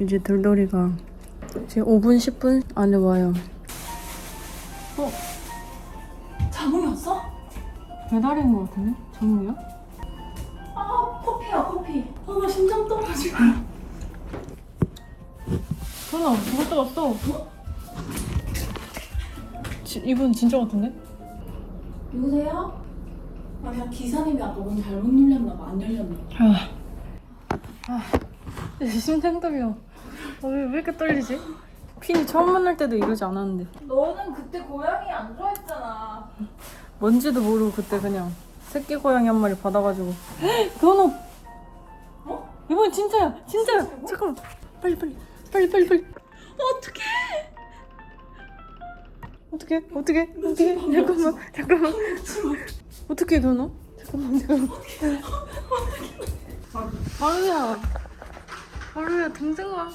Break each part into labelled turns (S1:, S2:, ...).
S1: 이제 돌돌이가 이제 5분 10분 안에 와요.
S2: 자몽이 왔어?
S1: 배달인 것 같은데? 정우야?
S2: 아 커피야 커피 아나 심장 떨어지고
S1: 전화 누가 왔어? 지, 이분 진짜 같은데?
S2: 여보세요? 아나 기사님이 아까 문 잘못 눌렸나 봐 안 열렸나 봐
S1: 아, 아, 심장 떨려. 어, 왜, 왜 이렇게 떨리지? 퀸이 처음 만날 때도 이러지 않았는데.
S2: 너는 그때 고양이 안 좋아했잖아
S1: 뭔지도 모르고 그때 그냥 새끼 고양이 한 마리 받아가지고. 그거는
S2: 어?
S1: 이번 진짜야, 진짜야. 잠깐만, 빨리 빨리, 빨리 빨리 빨리.
S2: 어떡해
S1: 어떻게, 어떻게, 어떻게? 잠깐만, 잠깐만. 어떻게 그너? 잠깐만, 잠깐만. 바로야, 바로야, 동생 와.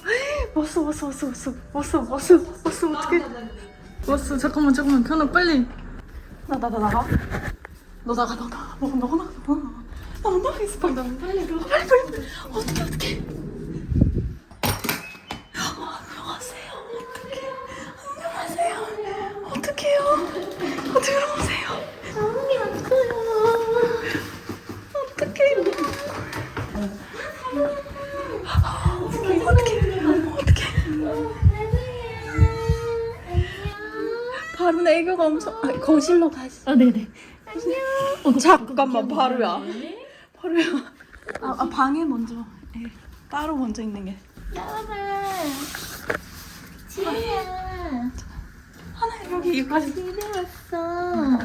S1: 왔어, 왔어, 왔어, 왔어, 왔어, 왔어, 왔어, 어떻게? 왔어, 잠깐만, 잠깐만, 견아 빨리.
S2: 나 나 나 나가. 너 나가 너 나가. 너 너가 나가. 너 나가. 나가겠어 빨리 빨리 가 빨리 빨리. 어떡해 어떡해 애교가 엄청 아, 거실로 가시
S1: 아, 네네.
S2: 어, 잠깐만 바로야 바로야 아, 아 방에 먼저 예, 따로 먼저 있는 게
S3: 나와봐. 지혜야.
S2: 하나 여기 여기까지
S3: 집에 왔어.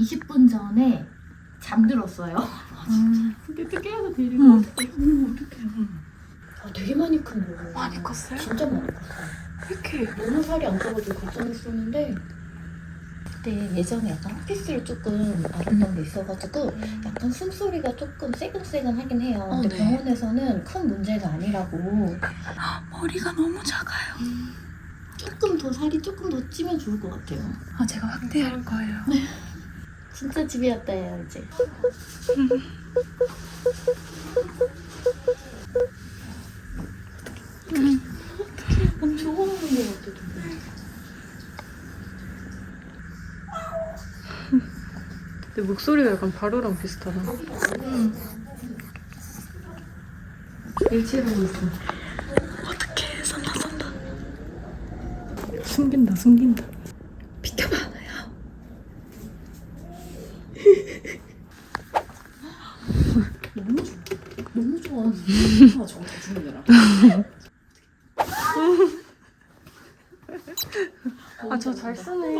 S3: 20분 전에 잠들었어요.
S2: 그때 깨워서 데리고
S1: 응.
S3: 아, 되게 많이 큰 거.
S2: 많이 컸어요?
S3: 진짜 많이 컸어요.
S2: 이렇게
S3: 너무 살이 안 쪄가지고 걱정했었는데 그때 예전에 약간 핫피스를 조금 알았던 게 있어가지고 약간 숨소리가 조금 새근새근하긴 해요.
S2: 어,
S3: 근데
S2: 네.
S3: 병원에서는 큰 문제가 아니라고
S2: 머리가 너무 작아요
S3: 조금 더 살이 조금 더 찌면 좋을 것 같아요.
S2: 아 제가 확대할 거예요
S3: 진짜 좋아하는 것 같아.
S1: 근데 목소리가 약간 바로랑 비슷하다. 일치하고 있어.
S2: 어떡해 선다 선다
S1: 숨긴다, 숨긴다.
S2: 비켜봐 야
S3: 너무 좋아. 너무 좋아.
S2: 아 저거 다 죽는데라
S1: 아, 저 잘 쓰네.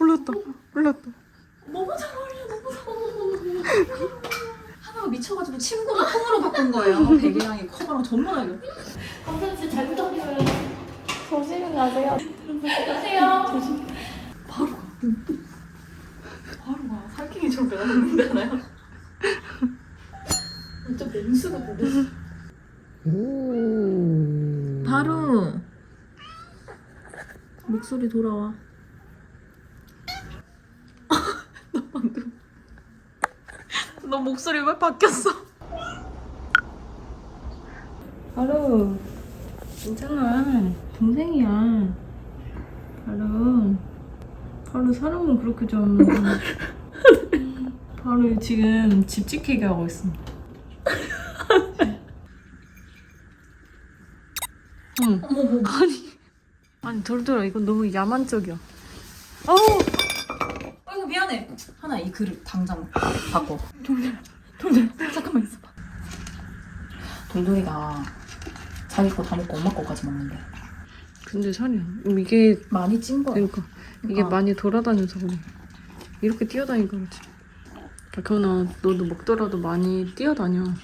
S1: 올랐다, 올랐다.
S2: 너무 잘 어울려 너무 잘 어울려 하나가 미쳐가지고 침구를 콩으로 바꾼 거예요 베개랑이 커버랑 전문하게
S3: 감사합니다. 잘 부탁드려요. 조심히 가세요. 가세요.
S2: 바로 바로가 살쾡이처럼 배웠는데 하나요? 완전 맹수가 보냈어.
S3: 바로 목소리 돌아와.
S2: 너 방금 너 목소리 왜 바뀌었어?
S1: 바로 괜찮아 동생이야 바로 바로 사람은 그렇게 좀 바로 지금 집 지키게 하고 있어 응 아니 아니 돌돌아 이건 너무 야만적이야 어우
S2: 아이고 미안해. 하나 이 그릇 당장 바꿔. 돌돌 돌돌 잠깐만 있어봐. 돌돌이가 자기 거 다 먹고 엄마 거까지 먹는데
S1: 근데 살이야 이게
S2: 많이 찐 거야.
S1: 그러니까 이게
S2: 그러니까.
S1: 많이 돌아다녀서 그래. 이렇게 뛰어다니니까 그렇지. 경아, 너도 먹더라도 많이 뛰어다녀.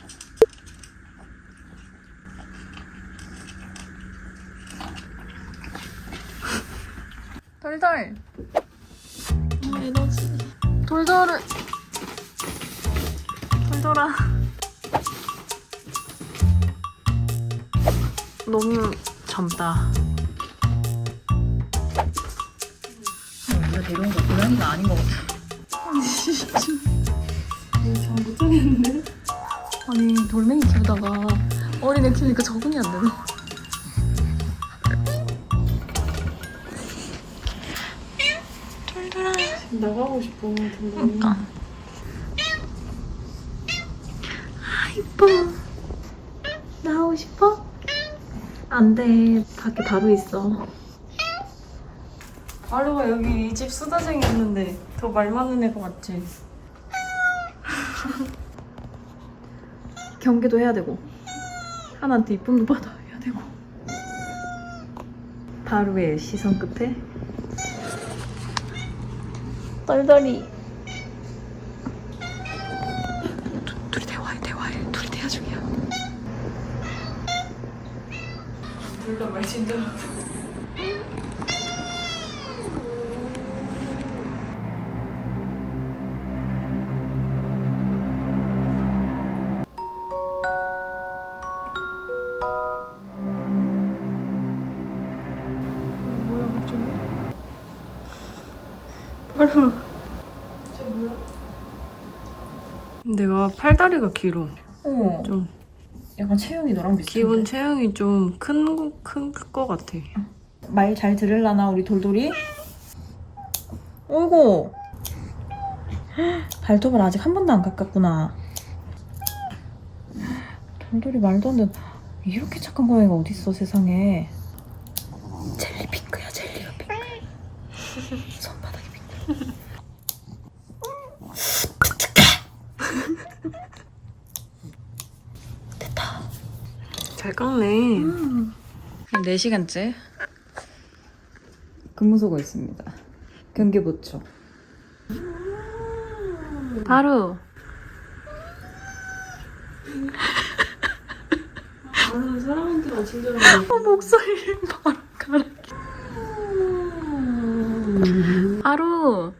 S1: 돌돌.
S2: 에너지.
S1: 돌돌을. 돌돌아. 너무 젊다.
S2: 우리가 데려온 거 고양이가 아닌 것 같아.
S1: 잘못 정했는데?
S2: 아니 돌멩이 키우다가 어린애 키우니까 적응이 안 되네.
S1: 나가고 싶어. 돌돌.
S2: 그러니까.
S1: 이뻐. 나오고 싶어? 안 돼. 밖에 바로 있어. 바로가 여기 이 집 수다쟁이였는데 더 말 많은 애가 맞지? 경계도 해야 되고 하나한테 이쁨도 받아야 되고 바로의 시선 끝에 떨더리 두- 둘이 대화해 대화해 둘이 대화 중이야 둘 다말 진짜 뭐야 갑자기? 바로 내가 팔다리가 길어.
S2: 어.
S1: 좀
S2: 약간 체형이 너랑 비슷해.
S1: 기본 체형이 좀큰큰거 같아
S2: 말 잘 들을라나 우리 돌돌이? 어이구 발톱을 아직 한 번도 안 깎았구나 돌돌이 말도 안 돼. 이렇게 착한 고양이가 어딨어 세상에 젤리 핑크야 젤리가 핑크 손바닥이 핑크
S1: 잘 깎네.
S2: 4시간째? 근무 서고 있습니다. 경계보초.
S1: 바로. 바로 사람한테만 친절하게
S2: 어, 목소리를 바로 가라
S1: 바로.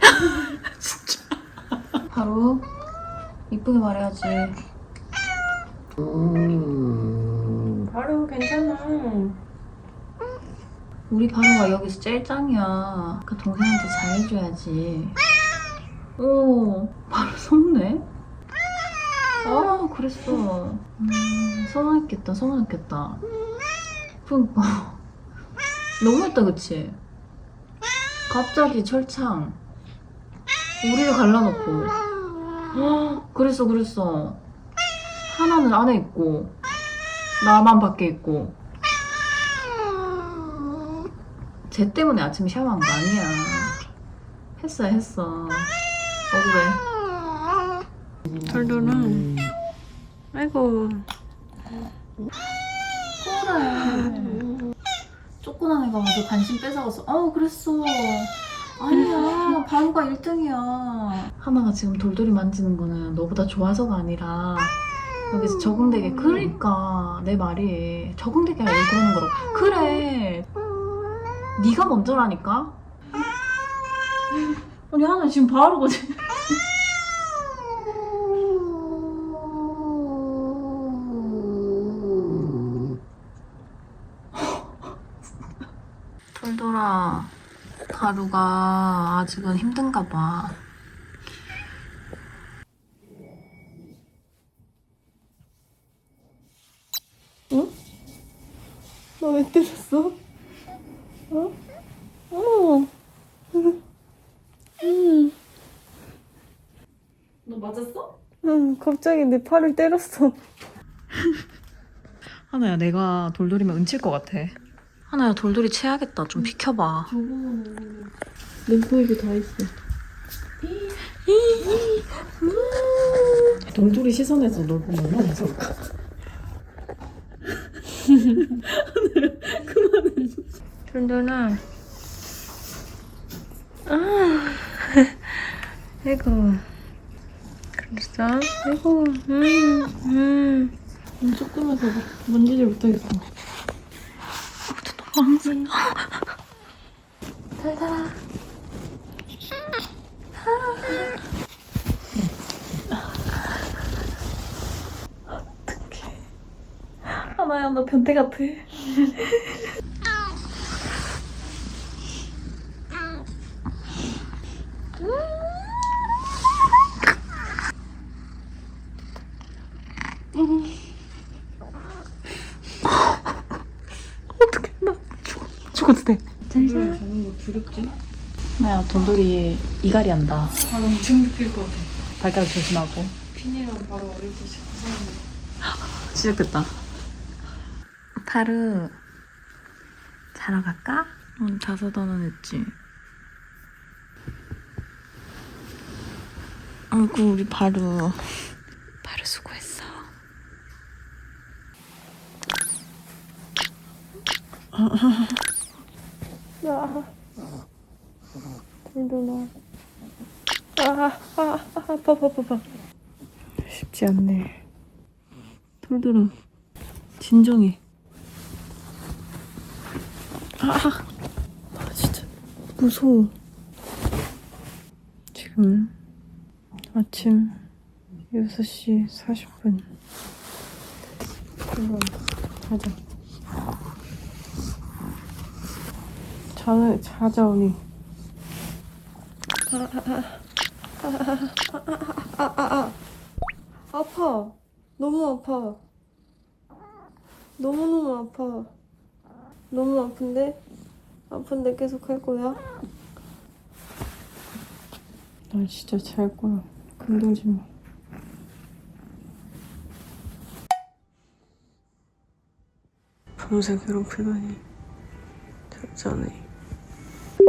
S2: 바로 이쁘게 말해야지
S1: 바로 괜찮아.
S2: 우리 바로가 여기서 제일 짱이야. 그 동생한테 잘해줘야지. 오 바로 속네 아 그랬어. 음, 서운했겠다 서운했겠다. 그니까 너무했다 그치? 갑자기 철창. 우리를 갈라놓고. 헉, 그랬어 그랬어 하나는 안에 있고 나만 밖에 있고. 쟤 때문에 아침에 샤워한 거 아니야. 했어 했어. 억울해.
S1: 돌돌은 아이고.
S2: 그래. 쪼꼬난 애가 와서 관심 뺏어가서 어 그랬어. 아니야. 바로가 1등이야. 하나가 지금 돌돌이 만지는 거는 너보다 좋아서가 아니라 여기서 적응되게 그러니까 내 말이 적응되게 하려고 그러는 거라고 그래 네가 먼저라니까. 아니 하나 지금 바로 거지. 돌돌아, 가루가 아직은 힘든가 봐.
S1: 너 왜 때렸어? 어? 어. 응.
S2: 너 맞았어?
S1: 응, 갑자기 내 팔을 때렸어.
S4: 하나야 내가 돌돌이면 은칠 것 같아.
S2: 하나야 돌돌이 채야겠다. 좀 비켜봐.
S1: 림프입이 다 있어.
S4: 돌돌이 시선에서 널 보면 얼마나 무서울까?
S1: 돌돌아. 아, 아이고. 그랬어? 아이고, 음, 음.
S4: 눈 조그매서 만지질 못하겠어.
S2: 하나야 너 변태 같아.
S4: 죽어도 돼.
S1: 돌돌
S4: 자는 거 두렵지? 하나야 돌돌이 이갈이 한다.
S1: 바로 엄청 느낄 것 같아.
S4: 발가락 조심하고.
S1: 핀이랑 바로 어릴 때 시작하는
S4: 시작됐다.
S2: 타르 자러 갈까?
S4: 응, 다섯 단은 했지.
S2: 아이고 우리 바루 수고했어.
S1: 아, 돌돌아. 아, 아, 아, 아파, 아파, 아파. 쉽지 않네.
S4: 돌돌아, 진정해.
S1: 아, 진짜 무서워. 지금 아침 6시 40분. 한번 자 아, 아. 아파. 너무 아파. 너무너무 아파. 너무 아픈데? 아픈데 계속 할 거야? 나 진짜 잘 거야. 건들지 마. 밤새 괴롭히다니. 잘자네.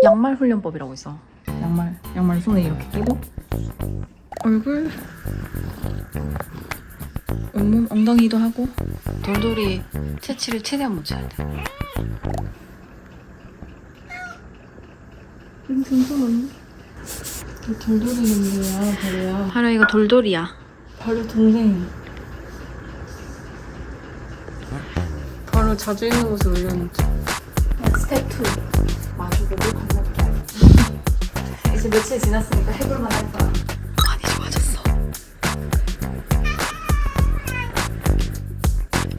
S4: 양말 훈련법이라고 있어. 양말, 양말 손에 이렇게 끼고 얼굴, 온몸, 엉덩이도 하고
S2: 돌돌이 채취를 최대한 못 쳐야 돼.
S1: 잠깐만요. 돌돌이는 뭐야, 바로야.
S2: 바로 이거 돌돌이야.
S1: 바로 동생. 바로 자주 있는 곳에 올려놓자.
S2: 스텝 2 마주보고 건너게 알지. 이제 며칠 지났으니까 해볼만 할 거야. 많이 좋아졌어.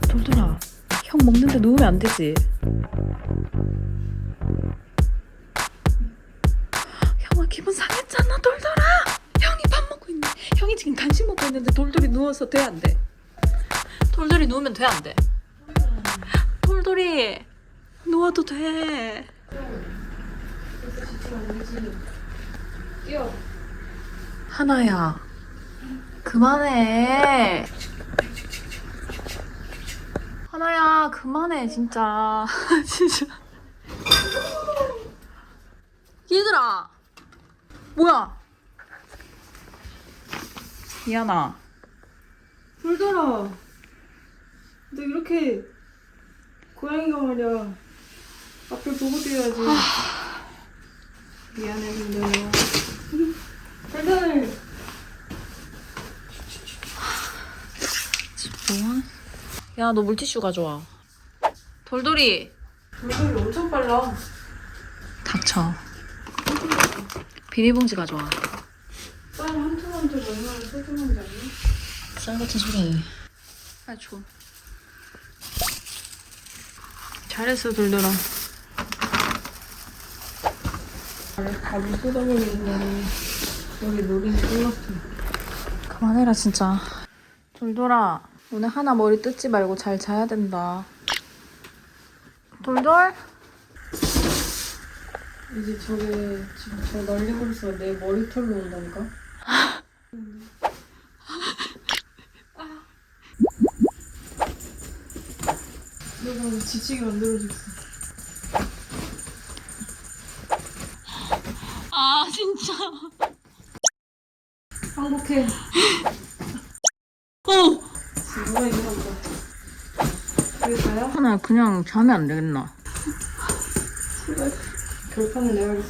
S4: 돌돌아, 형 먹는데 누우면 안 되지.
S2: 형아 기분 상했잖아 돌돌아. 형이 밥 먹고 있네. 형이 지금 간식 먹고 있는데 돌돌이 누워서 돼 안 돼? 돌돌이 누우면 돼 안 돼? 돌돌이 누워도 돼. 하나야 그만해. 하나야 그만해 진짜 진짜. 얘들아 뭐야?
S4: 미안아.
S1: 돌돌아. 너 이렇게 고양이가 말이야. 앞을 보고 뛰어야지. 미안해, 돌돌아. 돌돌.
S2: 뭐야? 야 너 물티슈 가져와. 돌돌이
S1: 돌돌이 엄청 빨라.
S2: 그쵸. 비닐봉지 가져와.
S1: 쌀한 통한테 얼마나 소중한지 아니?
S2: 쌀 같은 소리. 아, 줘. 잘했어, 돌돌아.
S1: 밥을 쏟아버리는 거는 여기 노린이 끝났어.
S2: 그만해라, 진짜. 돌돌아, 오늘 하나 머리 뜯지 말고 잘 자야 된다. 돌돌?
S1: 이제 저게 지금 저 난리버렸어. 내 머리털로 온다니까? 내가 지치게 만들어줬어.
S2: 아, 진짜.
S1: 행복해.
S2: 어!
S1: 누가 이거 한다. 그게 다야?
S2: 하나 그냥 자면 안 되겠나?
S1: 결판을 내야겠어.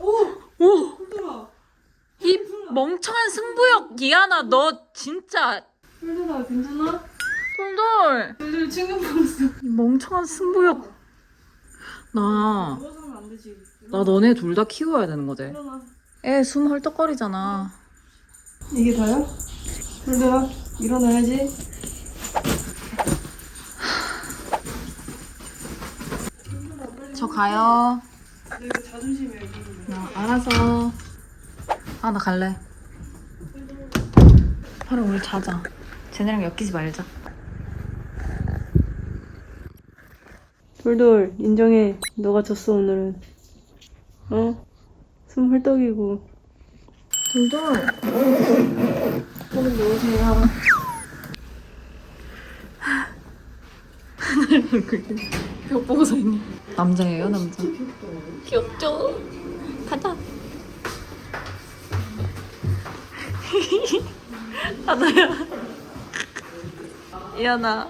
S2: 오!
S1: 홀들아!
S2: 이 멍청한 승부욕 이하나 너 진짜
S1: 홀들아, 괜찮아?
S2: 돌돌
S1: 홀들 챙겨버렸어.
S2: 이 멍청한 승부욕 나나
S1: 누워서 안 되지.
S2: 너네 둘 다 키워야 되는 거지
S1: 일어나.
S2: 애 숨 헐떡거리잖아
S1: 이게 다야? 홀들아, 일어나야지.
S2: 저 가요
S1: 내가 자존심이 여기
S2: 어, 알아서 아 나 갈래 바로 우리 자자 쟤네랑 엮이지 말자
S1: 돌돌 인정해 너가 졌어 오늘은 어? 숨 헐떡이고
S2: 돌돌
S1: 손을 놓으세요
S2: 벽 보고 서 있니? 남자예요 남자 귀엽죠? 가자 하나야 이하나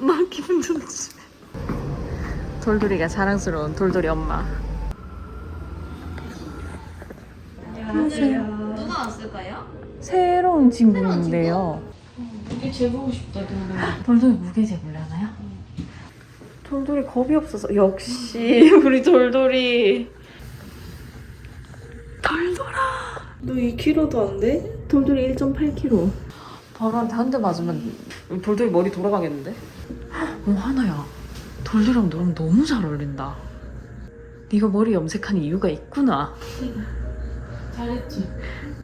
S2: 너 기분 좋지? 돌돌이가 자랑스러운 돌돌이 엄마.
S3: 누가 왔을까요?
S2: 새로운 친구인데요.
S1: 이게 재보고 싶다 돌돌
S2: 돌돌이 무게 재볼래 하나요? 돌돌이 겁이 없어서. 역시 우리 돌돌이. 돌돌아!
S1: 너 2kg도 안 돼?
S2: 돌돌이 1.8kg 바로한테 한 대 맞으면 돌돌이 머리 돌아가겠는데? 어 하나야 돌돌이랑 너랑 너무 잘 어울린다 네가 머리 염색한 이유가 있구나
S1: 잘했지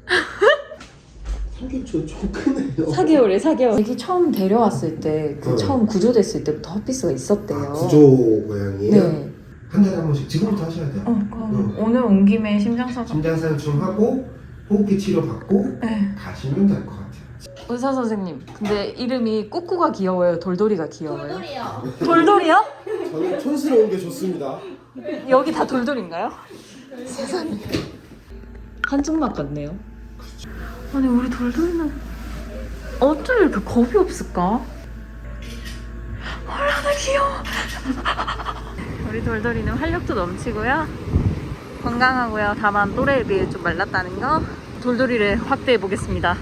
S5: 사기초 좀 크네요.
S2: 4개월에 4개월 애기 처음 데려왔을 때 그
S5: 네.
S2: 처음 구조됐을 때부터 헛피스가 있었대요
S5: 아, 구조 모양이에요?
S2: 네
S5: 한 달에 한 번씩 지금부터 하셔야 돼요.
S2: 어, 그럼 오늘 온 김에 심장사가
S5: 심장산충 하고 호흡기 치료 받고
S2: 네.
S5: 가시면 될것 같아요.
S2: 의사 선생님 근데 이름이 꾸꾸가 귀여워요 돌돌이가 귀여워요
S3: 돌돌이요.
S2: 돌돌이요?
S5: 저는 촌스러운 게 좋습니다.
S2: 여기 다 돌돌인가요? 세상에 한줌맛 같네요 아니 우리 돌돌이는 어쩜 이렇게 겁이 없을까? 얼마나 귀여워 우리 돌돌이는 활력도 넘치고요 건강하고요 다만 또래에 비해 좀 말랐다는 거 돌돌이를 확대해 보겠습니다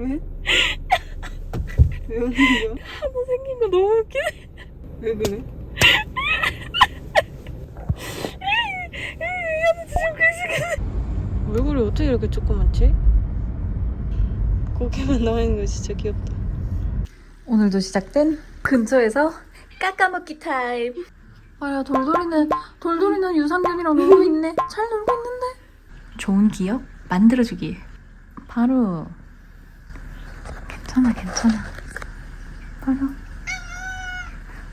S1: 왜? 왜 웃는 거야?
S2: 생긴 거 너무 웃기네
S1: 왜 그래? 얼굴이 어떻게 이렇게 조그맣지? 고개만 나와있는 거 진짜 귀엽다
S2: 오늘도 시작된 근처에서 깎아먹기 타임. 아야 돌돌이는 돌돌이는 유산균이랑 놀고 있네. 잘 놀고 있는데. 좋은 기억 만들어주기. 바로 괜찮아 괜찮아. 바로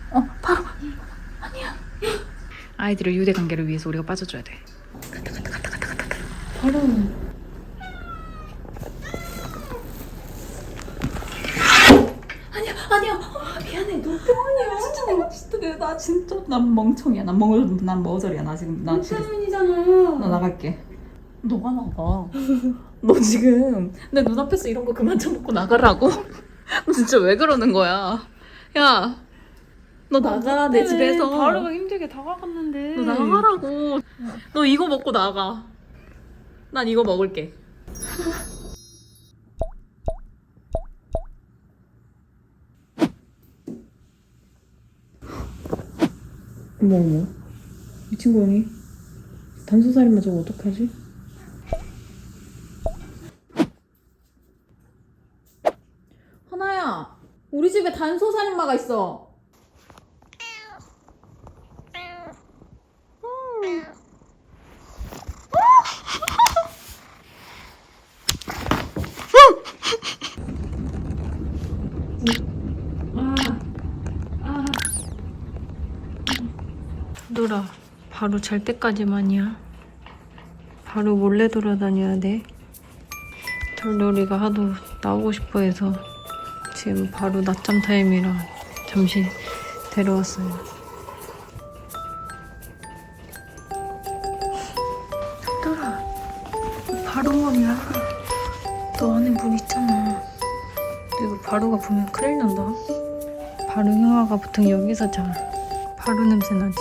S2: 어 바로 아니야. 아이들의 유대 관계를 위해서 우리가 빠져줘야 돼. 간다 간다 간다 간다 간다. 바로 아니야 아니야. 아, 미안해. 너 때문이야. 진짜 내가 진짜 내가 나 진짜 난 멍청이야. 난 멍, 난 머저리야. 나 지금 나 지금.
S1: 때문이잖아.
S2: 나 나갈게. 너가 나가 너 지금 내 눈앞에서 이런 거 그만 좀 먹고 나가라고? 너 진짜 왜 그러는 거야? 야, 너 나가 내 집에서.
S1: 바로가 힘들게 다가갔는데.
S2: 너 나가라고. 너 이거 먹고 나가. 난 이거 먹을게.
S4: 어머 어머 미친 고양이 단소 살인마 저거 어떡하지? 우리 집에 단소살인마가 있어.
S1: 돌아. 바로 잘 때까지만이야. 바로 몰래 돌아다녀야 돼. 돌돌이가 하도 나오고 싶어 해서 지금 바로 낮잠 타임이라 잠시 데려왔어요. 돌아 바로 머리야 너 안에 물 있잖아. 이거 바로가 보면 큰일 난다. 바로 형아가 보통 여기서 자. 바로 냄새 나지.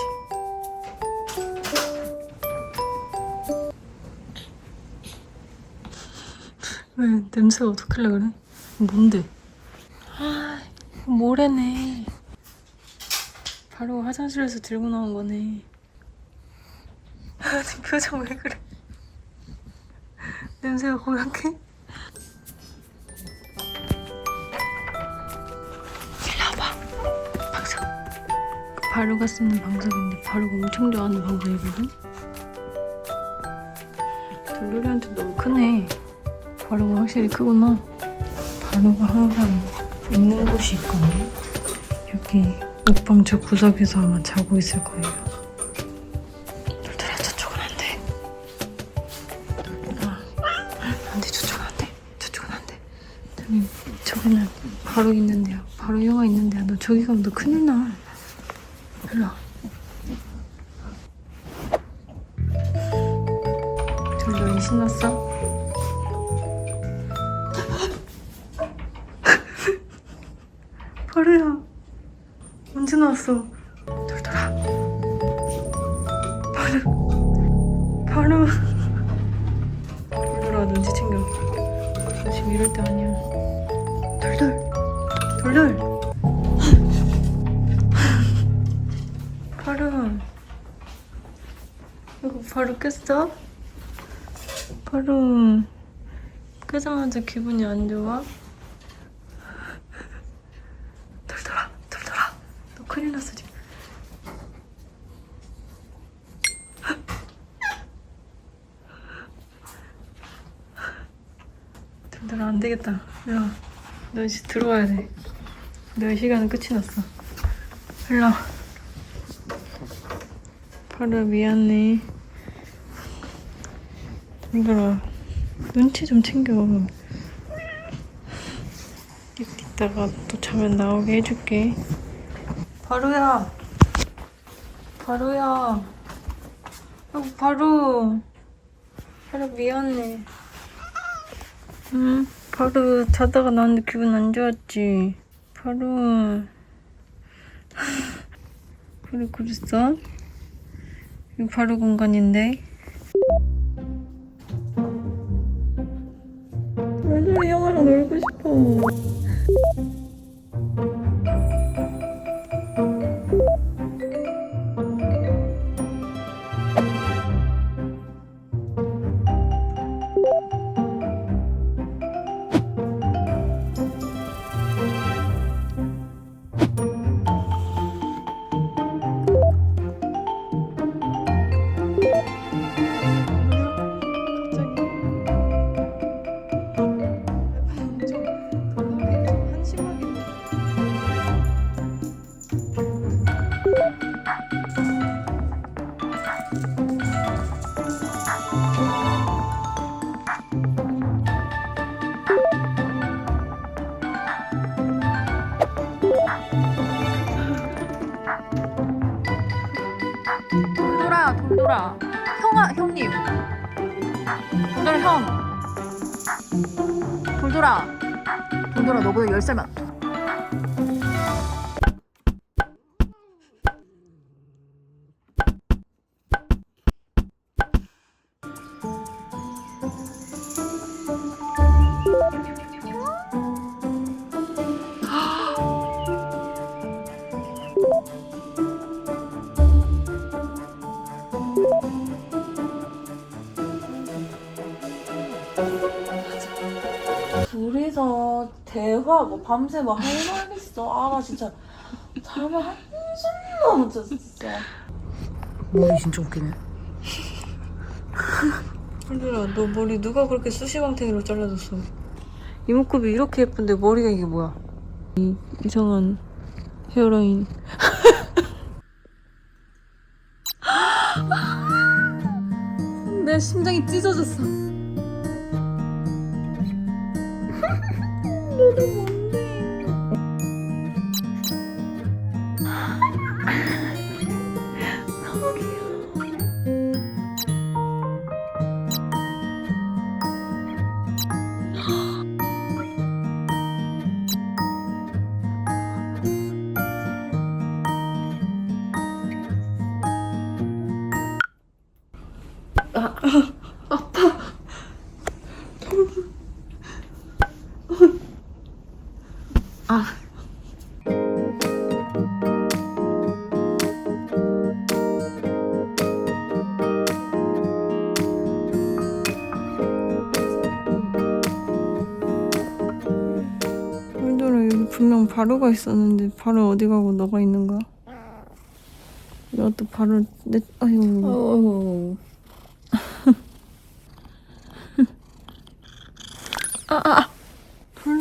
S1: 왜 냄새가 어떡하려 그래? 뭔데? 아, 모래네. 바로 화장실에서 들고 나온 거네. 아니, 표정 왜 그래? 냄새가 고약해? 일로 와봐. 방석. 바로가 쓰는 방석인데 바로가 엄청 좋아하는 방석이거든? 돌돌이한테 너무 크네. 바로가 확실히 크구나. 바로가 항상 있는 곳이 있거든요. 여기 옷방 저 구석에서 아마 자고 있을 거예요. 돌돌아 저쪽은 안 돼. 아, 안 돼, 저쪽은 안 돼. 저쪽은 안 돼. 저기, 저기는 바로 있는데요. 바로 영화 있는데요. 너 저기 가면 너 큰일 나. 바로 이거 바로 깼어? 바로 끄자마자 기분이 안 좋아? 돌돌아, 돌돌아. 너 큰일 났어, 지금. 돌돌아, 안 되겠다. 야, 너 이제 들어와야 돼. 너의 시간은 끝이 났어. 일로 와. 바로 미안해. 돌돌아, 눈치 좀 챙겨. 이따가 또 자면 나오게 해줄게. 바로야. 바로야. 아이고, 바로. 바로 미안해. 응? 바로 자다가 나왔는데 기분 안 좋았지? 바로. 그래, 그랬어? 이거 바로 공간인데? 바로 형아랑 놀고 싶어.
S2: 돌돌아 돌돌아 너보다 10살 많대 밤새 뭐할말 있어. 아 나 진짜 잠을 한숨도 못 잤어 진짜.
S4: 머리 진짜 웃기네.
S1: 현준아 너 머리 누가 그렇게 수시방탱이로 잘라줬어 이목구비 이렇게 예쁜데 머리가 이게 뭐야 이 이상한 헤어라인 내 심장이 찢어졌어 현준 아 여기 분명 바로가 있었는데 바로 어디 가고 너가 있는 거야? 내가 또 바로 내 아유
S4: 어.
S1: 아아 돌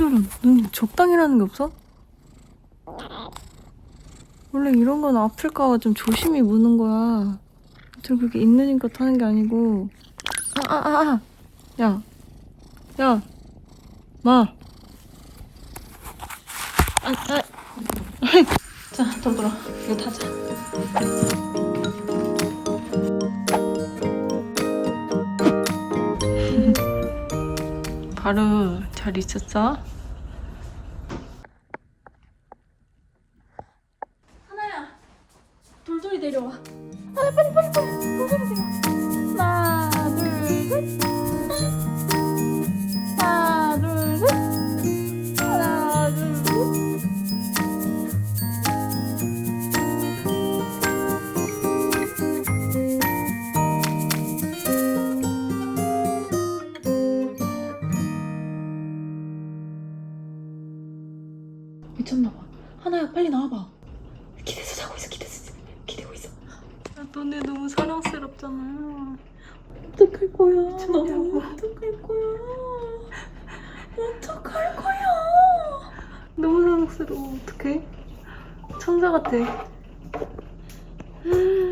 S1: 돌아 눈 적당히라는 게 없어? 원래 이런 건 아플까봐 좀 조심히 무는 거야 저 그렇게 있는 힘껏 하는 게 아니고 아 아 아 아 야 야, 마. 아, 아. 자, 돌돌아. 이거 타자. 바로 잘 있었어? 사랑스러워. 어떡해? 천사 같아. 음.